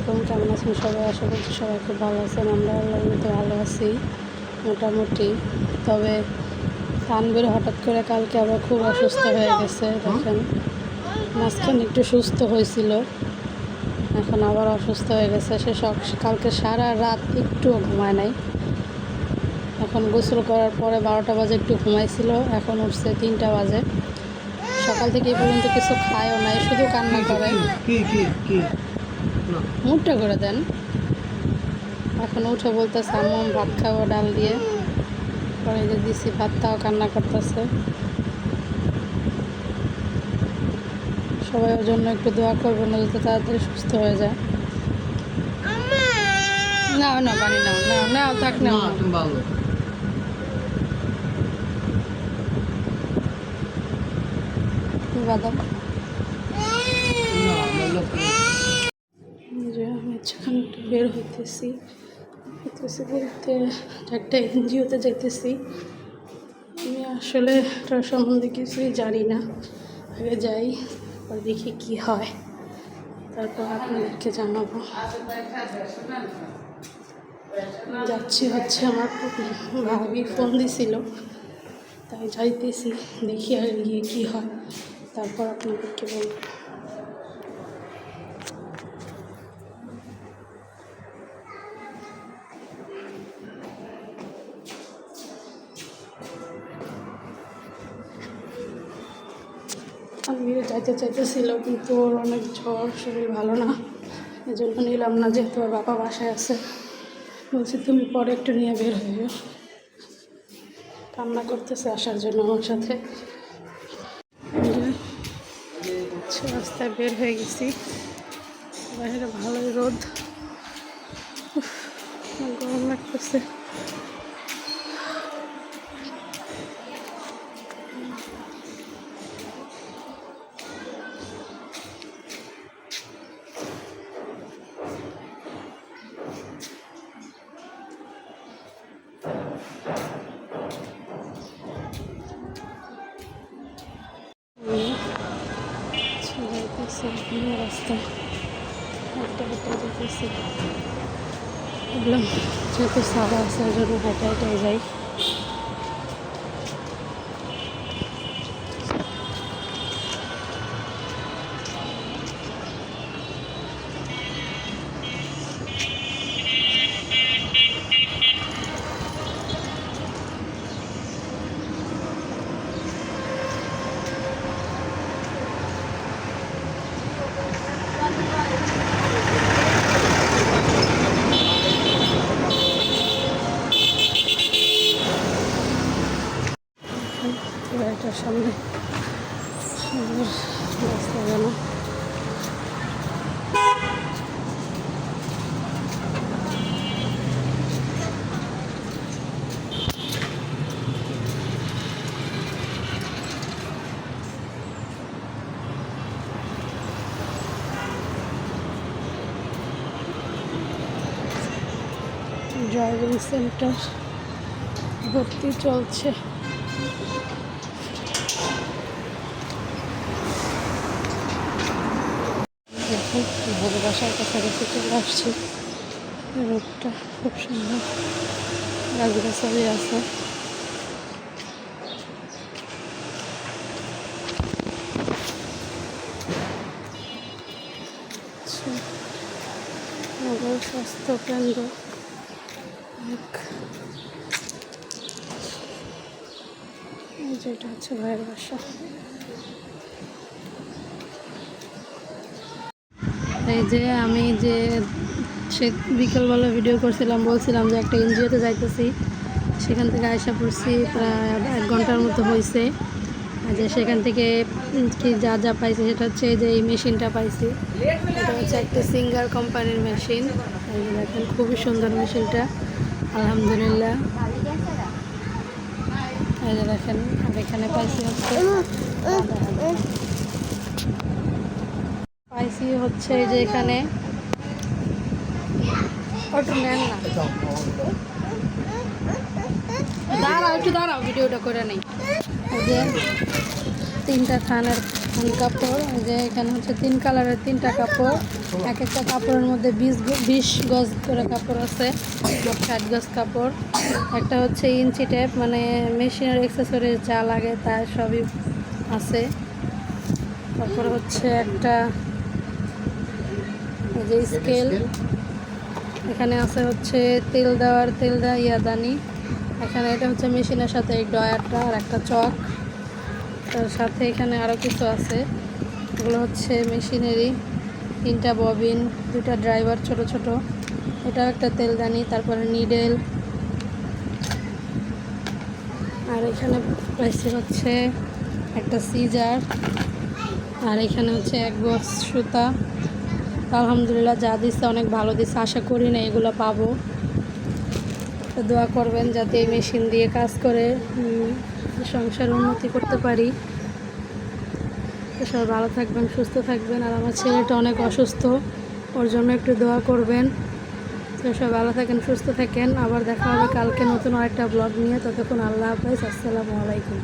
আলাইকুম, কেমন আছেন সবাই? আশা করছি সবাই খুব ভালো আছেন। আমরা আল্লাহর মতো ভালো আছি, মোটামুটি। তবে তানবীর হঠাৎ করে কালকে আবার খুব অসুস্থ হয়ে গেছে, দেখেন। মাঝখানে একটু সুস্থ হয়েছিল, এখন আবার অসুস্থ হয়ে গেছে। সে কালকে সারা রাত একটুও ঘুমায় নাই। এখন গোসল করার পরে বারোটা বাজে একটু ঘুমাইছিল, এখন উঠছে তিনটা বাজে। সকাল থেকে এই পর্যন্ত কিছু খায়ও নাই, শুধু কান্না করে। মুখটা করে দেন। এখন উঠে বলতেছে আম্মু ভাত খাব ডাল দিয়ে। পরে যে দিছি ভাত তাও কান্না করতেছে। সবাই ওর জন্য একটু দোয়া করবেন না যাতে তাড়াতাড়ি সুস্থ হয়ে যায়। নাও না পানি নাও নাও নাও থাক না নাও। ভালো। বাদাম না আমার লোক একটু বের হইতেছি হইতেছি বলতে একটা এনজিওতে যাইতেছি। আমি আসলে এটার সম্বন্ধে কিছুই জানি না। আগে যাই পর দেখি কি হয়। তারপর আপনাদেরকে জানাব। যাচ্ছি হচ্ছে আমার ভাবি ফোন দিছিল। তাই যাইতেছি, দেখি আর গিয়ে কী হয়। তারপর আপনাদেরকে বলব। যাইতে চাইতেছিল কিন্তু ওর অনেক জ্বর শরীর ভালো না। এই জন্য নিলাম না যেহেতু ওর বাবা বাসায় আছে। বলছি তুমি পরে একটু নিয়ে বের হয়ে যাও কান্না করতেছে আসার জন্য আমার সাথে। আচ্ছা, রাস্তায় বের হয়ে গেছি। বাইরে ভালোই রোদ। গরম লাগতেছে। যাইতেছি রাস্তা। হাঁটতে হাঁটতে যেতেছি ভাবলাম যেহেতু সাদা আসার জন্য হেঁটে হেঁটে যাই। এটার সামনে। সুন্দর যেন। ড্রাইভিং সেন্টার ভর্তি চলছে। দেখুন ঘরে বাসার কাছাকাছি চলে আসছি রোডটা খুব সুন্দর গাছগাছালি আছে আচ্ছা, নগর স্বাস্থ্য কেন্দ্র এক এই যেটা হচ্ছে ভাইয়ের বাসা এই যে আমি যে সে বিকেলবেলা ভিডিও করছিলাম, বলছিলাম যে একটা এনজিওতে যাইতেছি। সেখান থেকে আয়সা পড়ছি, প্রায় এক ঘণ্টার মতো হয়েছে যে সেখান থেকে কি যা যা পাইছি, সেটা হচ্ছে যে এই মেশিনটা পাইছি। এটা হচ্ছে একটা সিঙ্গার কোম্পানির মেশিন। দেখেন, খুবই সুন্দর মেশিনটা। আলহামদুলিল্লাহ। দেখেন আর এখানে পাইছি হচ্ছে পাইসি হচ্ছে যে এখানে। দাঁড়াও, একটু দাঁড়াও, ভিডিওটা করে নেই। যে তিনটা থানের থান কাপড় যে এখানে হচ্ছে তিন কালারের তিনটা কাপড়। এক একটা কাপড়ের মধ্যে বিশ বিশ গজ করে কাপড় আছে ষাট গজ কাপড়। একটা হচ্ছে ইঞ্চি টেপ মানে মেশিনের এক্সেসরিজ যা লাগে তা সবই আছে। তারপর হচ্ছে একটা যে স্কেল। এখানে আছে হচ্ছে তেল দেওয়ার, তেল দেওয়া ইয়াদানি। এখানে এটা হচ্ছে মেশিনের সাথে এই ডয়ারটা আর একটা চক। তার সাথে এখানে আরও কিছু আছে। এগুলো হচ্ছে মেশিনেরই। তিনটা ববিন, দুটা ড্রাইভার ছোট ছোট। এটাও একটা তেলদানি, তারপরে নিডেল। আর এখানে পাইছি হচ্ছে একটা সিজার। আর এখানে হচ্ছে এক বক্স সুতা। আলহামদুলিল্লাহ যা দিচ্ছে অনেক ভালো দিচ্ছে আশা করি না এগুলো পাবো। তো দোয়া করবেন যাতে এই মেশিন দিয়ে কাজ করে সংসার উন্নতি করতে পারি। তো সবাই ভালো থাকবেন, সুস্থ থাকবেন, আর আমার ছেলেটা অনেক অসুস্থ, ওর জন্য একটু দোয়া করবেন। তো সবাই ভালো থাকেন, সুস্থ থাকেন। আবার দেখা হবে কালকে নতুন আরেকটা ব্লগ নিয়ে। ততক্ষণ আল্লাহ হাফেজ, আসসালামু আলাইকুম।